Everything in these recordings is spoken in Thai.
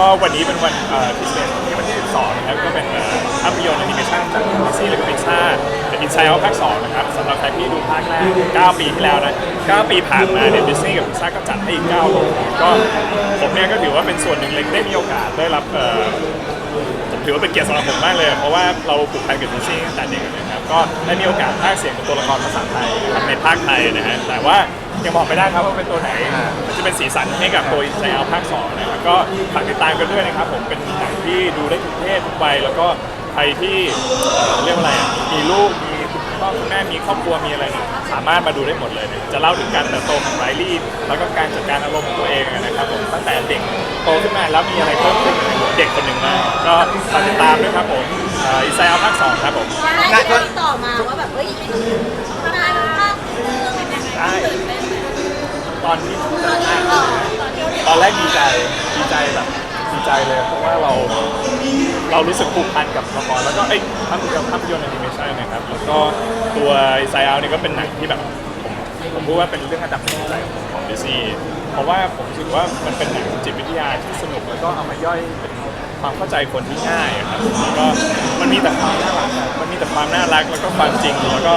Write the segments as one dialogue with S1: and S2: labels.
S1: ก็วันนี้เป็นวันพิเศษที่วันที่ 12นะครับก็เป็นเอ่อภาพยนตร์แอนิเมชันจากดิสนีย์และก็พิกซ่าเป็นอินไซด์ภาค2นะครับสำหรับใครที่ดูภาคแรก9ปีที่แล้วนะ9ปีผ่านมาเนี่ยดิสนีย์กับพิกซ่าก็จัดให้อีก9โรงก็ผมเนี่ยก็ถือว่าเป็นส่วนหนึ่งเล็กได้มีโอกาสได้รับเอ่อผมถือว่าเป็นเกียรติสำหรับผมมากเลย เพราะว่าเราผูกพันกับดิสนีย์ตั้งแต่เด็กนะครับ ก็ได้มีโอกาสพากเสียงกับตัวละครภาษาไทยนะครับในภาคไทยนะฮะแต่ว่า ยังบอกไม่ได้ครับว่าเป็นตัวไหนมันจะเป็นสีสันให้กับตัวใจเอาภาคสองนะครับก็ฝากติดตามกันด้วยนะครับ ผมเป็นหนังที่ดูได้ทุกเพศทุกวัยแล้วก็ใครที่เอ่อเรียกว่าอะไรอะมีลูกมีคุณพ่อคุณแม่มีครอบครัวมีอะไรเนี่ยสามารถมาดูได้หมดเลยเนี่ยจะเล่าถึงการเติบโตของไรลี่แล้วก็การจัดการอารมณ์ของตัวเองนะครับผมตั้งแต่เด็กโตขึ้นมาแล้วมีอะไรเพิ่มขึ้นในหัวเด็กคนหนึ่งมากก็ฝากติดตามด้วยครับผมอีไซเอาภาคสองครับผม
S2: นายติด
S1: ใจเลย เพราะว่าเราเรารู้สึกผูกพันกับละครแล้วก็เอ้ยภาพยนตร์ภาพยนตร์แอนิเมชันนะครับแล้วก็ตัวไซเอาเนี่ยก็เป็นหนังที่แบบผมผมพูดว่าเป็นเรื่องอันดับหนึ่งใจของของดิสนีย์เพราะว่าผมรู้สึกว่ามันเป็นหนังจิตวิทยาที่สนุกแล้วก็เอามาย่อยเป็นความเข้าใจคนที่ง่ายครับแล้วก็มันมีแต่ความน่ารักอะมันมีแต่ความน่ารักแล้วก็ความจริงแล้วก็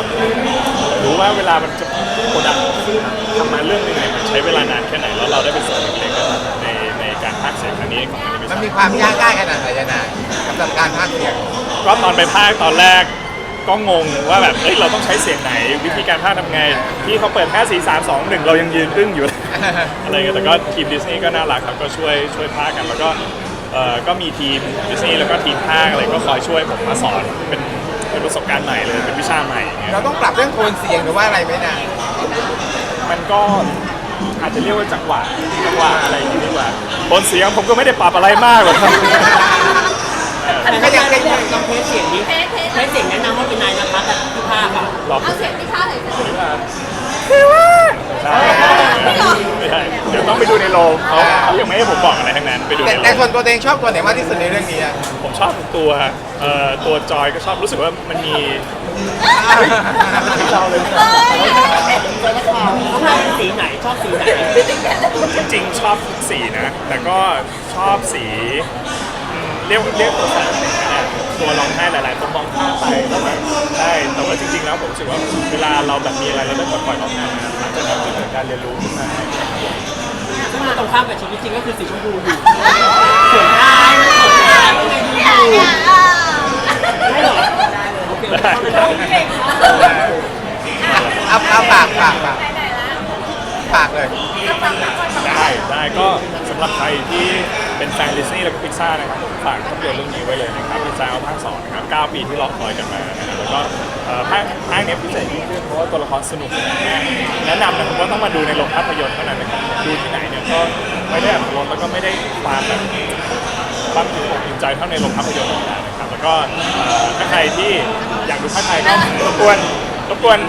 S1: รู้ว่าเวลามันจะโปรดักทำมาเรื่องหนึงเนี่ยมันใช้เวลานานแค่ไหนแล้วเราได้เป็นส่วนเล็ก สียงครั้งนี้ของแอนิเม
S3: มัน
S1: ชั่น
S3: มีความยากง่ายขนาดไหนยะนายกับการพากย์เสียง
S1: ก็ตอนไปพากย์ตอนแรกก็งงว่าแบบเอ้ยเราต้องใช้เสียงไหนวิธีการพากย์ทำไงที่เขาเปิดแค่สี่สามสองหนึ่งเรายังยืนอึ้งอยู่ อะไรเงี้ยแต่ก็ทีมดิสนีย์ก็น่ารักครับก็ช่วยช่วยพากย์กันแล้วก็เอ่อก็มีทีมดิสนีย์แล้วก็ทีมพากย์อะไรก็คอยช่วยผมมาสอนเป็นเป็นประสบการณ์ใหม่เลยเป็นวิชาใหม่อย่างเงี้ย
S3: เราต้องปรับเรื่องโทนเสียงหรือว่าอะไรไหมนาย
S1: มันก็ อาจจะเรียกว่าจังหวะจังหวะอะไรอย่างงี้ดีกว่าบนเสียงผมก็ไม่ได้ปรับอะไรมากหรอกครับ
S3: ก็ยังก็ยัง
S4: ลองเทสเสียงนี้
S2: เทสเทส
S4: เทสเสียงแนะนำว่าเป็นนายนะคะแต่พี่ภาคอะ
S1: หรอ
S2: เอาเสียงที่ท่าเลยสิ
S1: ใช่ไม่ใช่เดี๋ยวต้องไปดูในโรงเขาเขายังไม่ให้ผมบอกอะไรทั้งนั้นไปดู
S3: แต่
S1: ในโร
S3: แต่
S1: ง
S3: ส่วนตัวเองชอบตัวไหนมากที่สุดในเรื่องนี้อะ
S1: ผมชอบทุกตัวเอ่อตัวจอยก็ชอบรู้สึกว่ามันมีที่ เราเลย
S4: เขาภาคเป็นสีไหนชอบสีไหน
S1: จริงๆ ชอบทุกสีนะ แต่ก็ชอบสีอืมเรียกเรียกตัวสารเป็นก็ได้ตัวร้องไห้หลายๆคนมองข้ามไปแล้วแบบใช่แต่ว่าจริงๆ แล้วผมรู้สึกว่าเวลาเราแบบมีอะไรเราได้ปลดปล่อยออกมามันจะทำให้เกิดการเรียนรู้ขึ้นมา
S4: ซึ่งมันตรงข้ามกับชีวิตจริงก็คือสีชมพูอยู่สียงได้สียงได้ยังไงดีอยู่
S2: เนี่
S4: หรอโอเค
S1: ได้
S2: เอา
S3: เอาปากปากปากปากเลย
S1: ได้ได้ก็สำหรับใครที่เป็นแฟนดิสนีย์และพิกซ่านะครับผมฝากภาพยนตร์เรื่องนี้ไว้เลยนะครับพิกซ่าภาคสองนะครับ9ปีที่รอคอยกันมานะครับแล้วก็เอ่อภาคภาคเนี้ยพิเศษยิ่งขึ้นเพราะว่าตัวละครสนุกมากแนะนำนะครับว่าต้องมาดูในโรงภาพยนตร์เท่านั้นนะครับดูที่ไหนเนี่ยก็ไม่ได้อัตรสแล้วก็ไม่ได้ความแบบความถึงอกถึงใจเท่าในโรงภาพยนตร์ธรรมดานะครับแล้ว ก็เอ่อถ้าใครที่อยากดูภาคไทยก็รบกวนรบกวน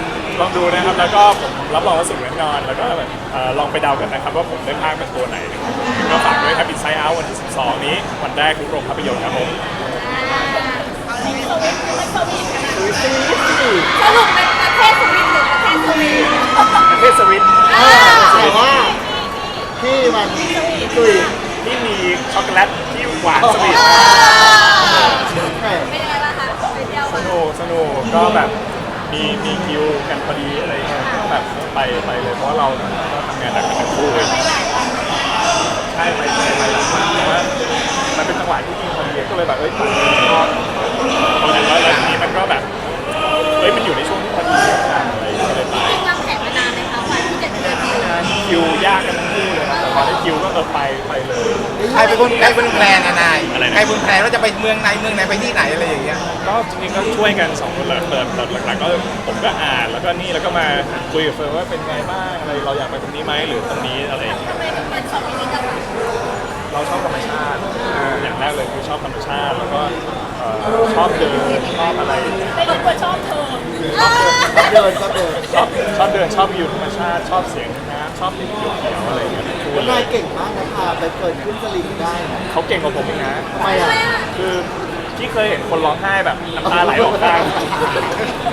S1: ลองดูนะครับ แล้วก็ผมรับรองว่าสุดแน่นอน แล้วก็แบบเอ่อลองไปเดากันนะครับ ว่าผมได้ภาคเป็นตัวไหนนะครับก็ฝากด้วยครับอินไซด์เอาวันที่ 12 นี้วันแรกทุกโรงภาพยนตร์ครับผม
S2: สรุปเป็นประเทศสวิตหรือประเทศสวีเดน
S1: ประเทศสวิต
S2: อ่า
S5: แต่ว่าที่มันตุย
S1: ที่มีช็อกโกแลตที่หวานสวีท
S5: แม่
S2: เป็นยังไงบ้างคะไปเที่ยว
S1: ส
S2: มา
S1: นุ ก็แบบมีมีคิวกันพอดีอะไรเงี้ยก็แบบไปไปเลยเพราะว่าเราก็ทำงานหนักกันทั้งคู่เลยใช่ไปไปไปหลังมากแต่ว่ามันเป็นจังหวะที่จริงพอดีก็เลยแบบเอ้ยไปก็ตอนนั้นแล้วแล้วทีนี้มันก็แบบเอ้ยมันอยู่ในช่วงที่พอดีกันอะไรก็เลยไป
S2: วางแผนมานานไหมคะวันที่จะเจอคิว
S1: คิวยากกัน ครับแต่พอได้คิวก็เออไปไปเลย
S3: ใครเป็นคนใครเป็นแพลนอะนาย
S1: อะไรนะ
S3: ใครเป็นแพลนว่าจะไปเมืองไหนเมืองไหนไปที่ไหนอะไรอย่างเงี้ย
S1: ก็จริงๆก็ช่วยกันสองคนเลยเปิดเปิดหลักๆก็ผมก็อ่านแล้วก็นี่แล้วก็มาคุยกับเฟิร์นว่าเป็นไงบ้างอะไรเราอยากไปตรงนี้ไหมหรือตรงนี้อะไรอย่างเงี้ย
S2: ทำไมถึงเป็นสองมินิจังหวัด
S1: เราชอบธรรมชาติอย่างแรกเลยคือชอบธรรมชาติแล้วก็เอ่อชอบเดินชอบอะไร
S2: ไม่รู้ว่าชอบเธอ
S5: เดินก็เดิน
S1: ชอบชอบเดินชอบวิวธรรมชาติชอบเสียงน้ำชอบติดอยู่เขียวๆอะไรอย่างเงี้ยทั้งคู่เล
S5: นาย
S1: ย
S5: เก่งมากนะพาไปเกินขึ้นสลิงได้นะ
S1: เขาเก่งกว่าผมอีกนะ
S5: ทำไมอะ
S1: คือที่เคยเห็นคนร้องไห้แบบน้ำตาไหลออกข้าง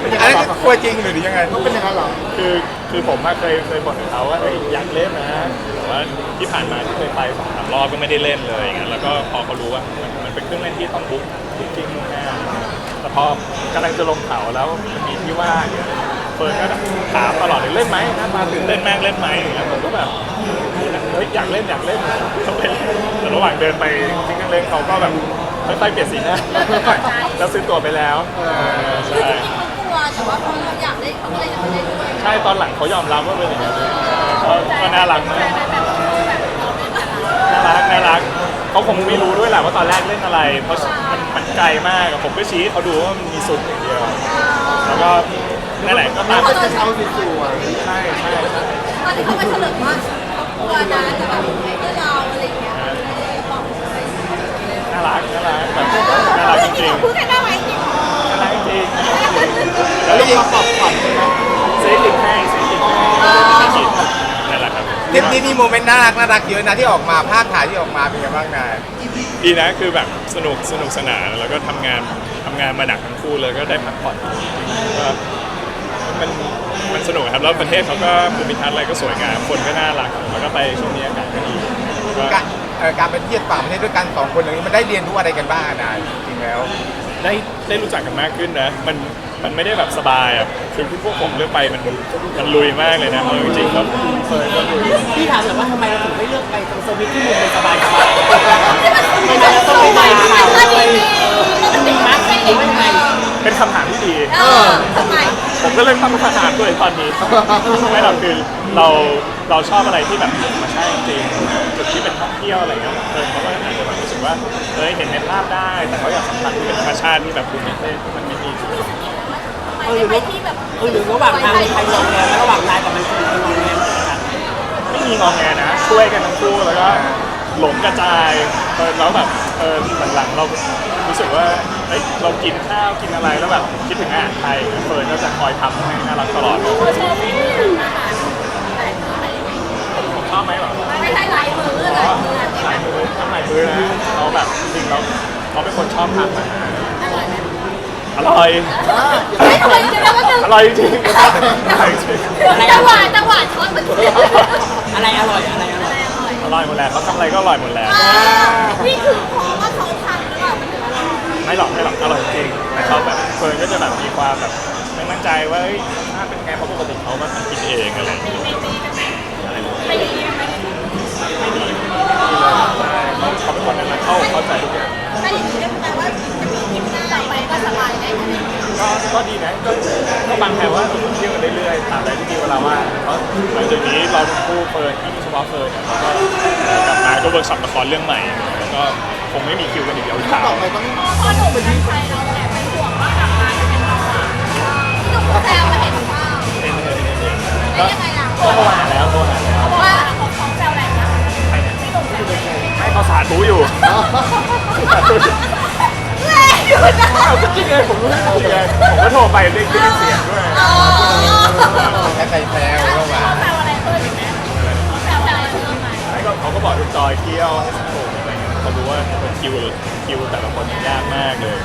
S3: อันนั้นคือกลัวจริงหรือยังไง
S5: เป็นอย่างนั้นเหรอ
S1: คือคือผมอะเคยเคยบอกกับเขาว่าเอ้ยอยากเล่นนะแต่ว่าที่ผ่านมาที่เคยไปสองสามรอบก็ไม่ได้เล่นเลยอย่างเงี้ยแล้วก็พอเขารู้ว่ามันมันเป็นเครื่องเล่นที่ต้องบุ๊กบุ๊กจริงล่วงหน้า แต่พอกำลังจะลงเขาแล้วมันมีที่ว่างเนี่ยเฟิร์นก็ถามตลอดเลยเล่นไหมนะมาถึงเล่นแม่งเล่นไหมอย่างเงี้ยผมก็แบบเฮ้ยอยากเล่นอยากเล่นก็เล่นแต่ระหว่างเดินไปจริงๆเล่นเขาก็แบบค่อยๆเปลี่ยนสีหน้าแล้วซื้อตั๋วไปแล้วใช่
S2: เขากลัวแต่ว่าพอเราอยากเล่นเขาก็เลยอยากเล่นด้วย
S1: ใช่ตอนหลังเขายอมรับว่าเป็นอย่างนั้นเขาก็น่ารักมากน่ารักน่ารัก เขาคงไม่รู้ด้วยแหละว่าตอนแรกเล่นอะไร เพราะมันมันไกลมากอะผมก็ชี้ให้เขาดูว่ามันมีซุปอย่างเดียว แล้วก็นั่นแหละก็ตาม
S5: ก็จะเช้าสวย
S1: ใช่ใช่ใช่
S2: ตอนที่เขามาเฉลิมว่าเขากลัวนะจะแบบไม่เลือกเราอะไรอย่างเงี้ยบอกอะไร
S1: น่ารักน่ารักแบบน่ารักจริง
S2: พูดแค่หน้าไว้จริง
S1: ๆน่ารักจริงๆแล้วลูกมาปลอบขวัญด้วยนะเซลิกให้เซลิกให้จิตนั่นแหละครับ
S3: ทริปนี้มีโมเมนต์น่ารักน่ารักเยอะนะที่ออกมาภาพถ่ายที่ออกมาเป็นไงบ้างนาย
S1: ดีนะคือแบบสนุกสนุกสนานแล้วก็ทำงานทำงานมาหนักทั้งคู่เลยก็ได้พักผ่อนก็มันมันสนุกครับแล้วประเทศเขาก็ภูมิทัศน์อะไรก็สวยงามคนก็น่ารักแล้วก็ไปช่วงนี้อากาศก็ดีก็
S3: การเอ่อการไปเที่ยวต่างประเทศด้วยกันสองคนอย่างนี้มันได้เรียนรู้อะไรกันบ้างนายจริงแล้ว
S1: ได้ได้รู้จักกันมากขึ้นนะมัน มันไม่ได้แบบสบายอะคือพวกผมเลือกไปมันมันลุยมากเลยนะเอาจริงๆแล้วเฟิร์นก็ลุย
S4: พี่ถามแต่อยว่าทำไมเราถึงไม่เลือกไปตรงสวิตที่มุมเป็นสบายสบายทำไมเราต้องไปไปข่าวเลยติดมากแค่ไหนว่าทำไม
S1: เป็นคำถามที่ดี
S2: เออทำไม
S1: ผมก็เริ่มตั้งคำถามตัวเองตอนนี้ไม่หรอกคือเราเราชอบอะไรที่แบบธรรมชาติจริงๆจุดที่เป็นท่องเที่ยวอะไรเงี้ยเออเขาก็อาจจะแบบรู้สึกว่าเฮ้ยเห็นในภาพได้ แต่เขาอยากสัมผัสที่เป็นธรรมชาติที่แบบภูมิประเทศที่มันไม่มี
S4: เออหรือ
S2: ไป
S4: ว่า
S2: ที่แบบ
S4: เออหรือระหว่างทางมีใครลงแรงแล้วระหว่างนายกับมันคือใครลงแรงกัน
S1: ไม่มีงอแงนะ ช่วยกันทั้งคู่แล้วก็หลงกระจายเออแล้วแบบเออหลังๆเรารู้สึกว่าเฮ้ยเรากินข้าวกินอะไรแล้วแบบคิดถึงอาหารไทยเฟิร์นก็จะคอยทำให้น่ารักตลอด
S2: เขาโชว์ฝีมืออาหารแต่คืออะไร
S1: ผมชอบไหมแบบ
S2: ไม่ใช่ลายมืออะไรมือ
S1: หลายมือทำหลายมือนะเขาแบบจริงๆเราเขาเป็นคนชอบทำอาหารอ ร่อย
S2: ไม่ทำไมจะได้ว่าจะ
S1: อร่อยจริงๆอร่อยจริง
S2: จังหวะจังหวะช็อตมันคือ
S4: อะไรอร่อยอะไรอร่อย
S1: อร่อยหมดแล้วเขาทำอะไรก็อร่อยหมดแล้ว
S2: นี่คือเพราะว่าเขาทำหรือเปล่ามันถึงอร่อย
S1: ไม่หรอกไม่หรอกอร่อยจริงแต่เขาแบบเฟิร์นก็จะแบบมีความแบบไม่มั่นใจว่าเฮ้ยหน้าเป็นไงเพราะปกติเขามาทำกินเองอะไรอย่างเงี้ยอะไรอย่างเงี้ย
S2: ไม่ดีไม่ดี
S1: ไม่ดีใช่เขาเขาเป็น ทั้งคู่เฟิร์นที่เฉพาะเฟิร์นเนี่ยเราก็กลับมาก็เวิร์กช็อปละครเรื่องใหม่แล้วก็คงไม่มีคิวกันอีกยาว
S5: ต่อไปต้อง
S2: พอหนุ่มเป็นไทยเราแอบเป็นห่วงว่ากลับมาจะเป็นเราอะหนุ่มแซวมาเห็นว่า
S1: ๆเป็นเลยเป็นเลย
S2: แล้ว
S1: ก็
S2: ยังไงล่ะ
S1: ก็โทรหาแล้วโทรหาแล้ว
S2: เพราะว่าเขาฟ้องแซวแรงนะไม่หนุ่มแซวแรง
S1: ให้เขาสาธุอยู่
S2: แรงอยู่นะ
S1: เอาจริงเลยผมรู้จริงเลยผมก็โทรไปเรียกได้ยินเสียงด้วย
S2: อ๋อ
S3: แค่ใจแซวเข้ามา
S1: จอยเที่ยวให้สนุกอะไรเงี้ยเขารู้ว่าคิวคิวแต่ละคนยากมากเลย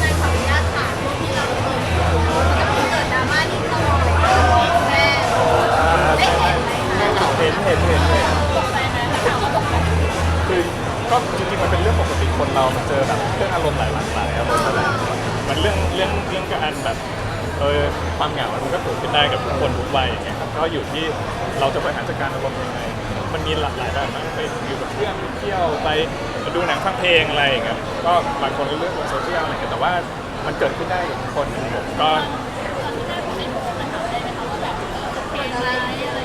S2: ในขออนุญาตถามที่เราเคยเกิดดราม่าที่ตลอดแม่ได้เห็นไหมคะ
S1: เห็นเห็นเห็นเห็น
S2: ตกใจไหมถามว่าตกใจ
S1: คือก็จริงๆมันเป็นเรื่องปกติคนเรา มันเจอแบบเรื่องอารมณ์หลายหลากหลายอารมณ์อะไรมันเรื่องเรื่องเรื่องการแบบเออความเหงามันก็เกิดขึ้นได้กับทุกคนทุกวัยอย่างเงี้ยครับก็อยู่ที่เราจะบริหารจัดการอารมณ์ยังไง มันมีหลากหลายแบบมากไปอยู่กับเพื่อนไปเที่ยวไปดูหนังฟังเพลงอะไรอย่างเงี้ยก็บางคนก็เลือกบนโซเชียลอะไรเงี้ยแต่ว่ามันเกิดขึ้นได้กับทุกคนผมก็
S2: เป็นอะไรอะไร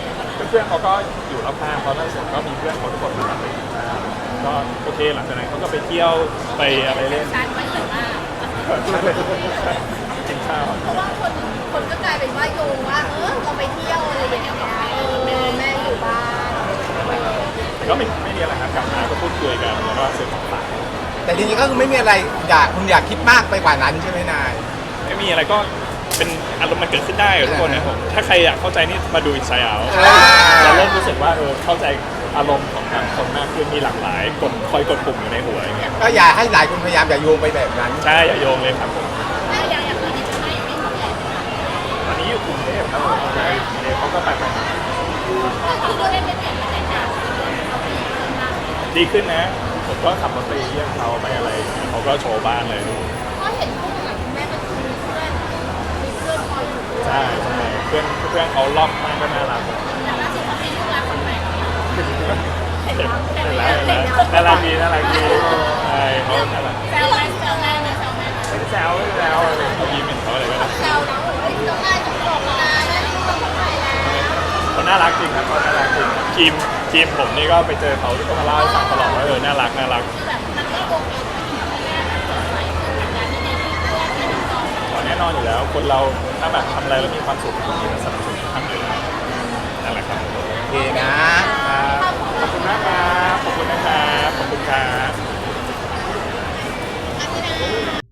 S1: เพื่อนๆเขาก็อยู่รอบข้างเพราะล่าสุดก็มีเพื่อนเขาทุกคนมาไปกินข้าวก็โอเคหลังจากนั้นเขาก็ไปเที่ยวไปอะไรเล่น
S2: ชันไว้เยอะมาก
S1: กินข้าว
S2: เพราะว่าคนคนก็กลายเป็นว่าโยงว่าเออเราไปเที่ยวอะไรอย่างเงี้ยเออแม่แม่อยู่บ้าน
S1: ก็ไม่ไม่มีอะไรครับกลับมาก็พูดคุยกันแล้วก็ซื้อของฝาก
S3: แต่จริงๆก็คือไม่มีอะไรอยากคุณอยากคิดมากไปกว่านั้นใช่ไหมนาย
S1: ไม่มีอะไรก็เป็นอารมณ์มันเกิดขึ้นได้กับทุกคนนะผมถ้าใครอยากเข้าใจนี่มาดูอินไซด์เอา
S3: อ่า
S1: เราเริ่มรู้สึกว่าเออเข้าใจอารมณ์ของแต่ละคนมากขึ้นมีหลากหลายกดคอยกดปุ่มอยู่ในหัวอย่างเงี้ย
S3: ก็อย่าให้หลายคนพยายามอย่าโยงไปแบบนั้น
S1: ใช่อย่าโยงเลยครับผม
S2: แล้วอย่างอย่างตอนนี้ทำไมอยู่ที่ขอนแก่นนะคะ
S1: ตอนนี้อยู่กรุงเทพครับผมใช่เขาก็ไปไปมา
S2: ก็คือได้ไปเปลี่ยนบรรย
S1: ดีขึ้นนะ ผมก็ขับรถไปเยี่ยมเขาไปอะไร เขาก็โชว์บ้านเลย
S2: ก็เห็นพวกหลังแม่ก็คือมีเพื่อนมีเพื่อนคอยอยู่ด้วย
S1: ใช่ใช่เพื่อนเพื่อนเขาล่อมมากก็น่ารัก
S2: แต่ล่าสุดเขามีลูกรักคนใหม่
S1: เห็นแล้วเห็นแล้วน่ารักดีน่ารักดีใช่เขาน่ารัก
S2: แซวไหมแซวแม่ไหมแซวแม่ไหม
S1: ไม่ได้แซวไม่ได้แซวเขายิ้มเห็นเขาอะไรก็ได้
S2: แซวน้องบอกว่าน้องนายต้องบอกนะแม่ลูกรักคนใหม่แล้ว
S1: เขาน่ารักจริงครับเขาน่ารักจริงทีม ทีมผมนี่ก็ไปเจอเขาที่ก็มาเล่าให้ฟังตลอดว่าเออน่ารักน่ารัก
S2: อแบบมันก็โอเคที่ทำให้
S1: แน่นอนอยู่แล้ว คนเราถ้าแบบทำอะไรแล้วมีความสุขมันมีสนับสนุนทำอยู่แล้วนั่นแหละครับ
S3: โอเคนะ
S1: ครับขอบคุณมากครับขอบคุณนะครับขอบคุณครับ
S2: อันนี้นะ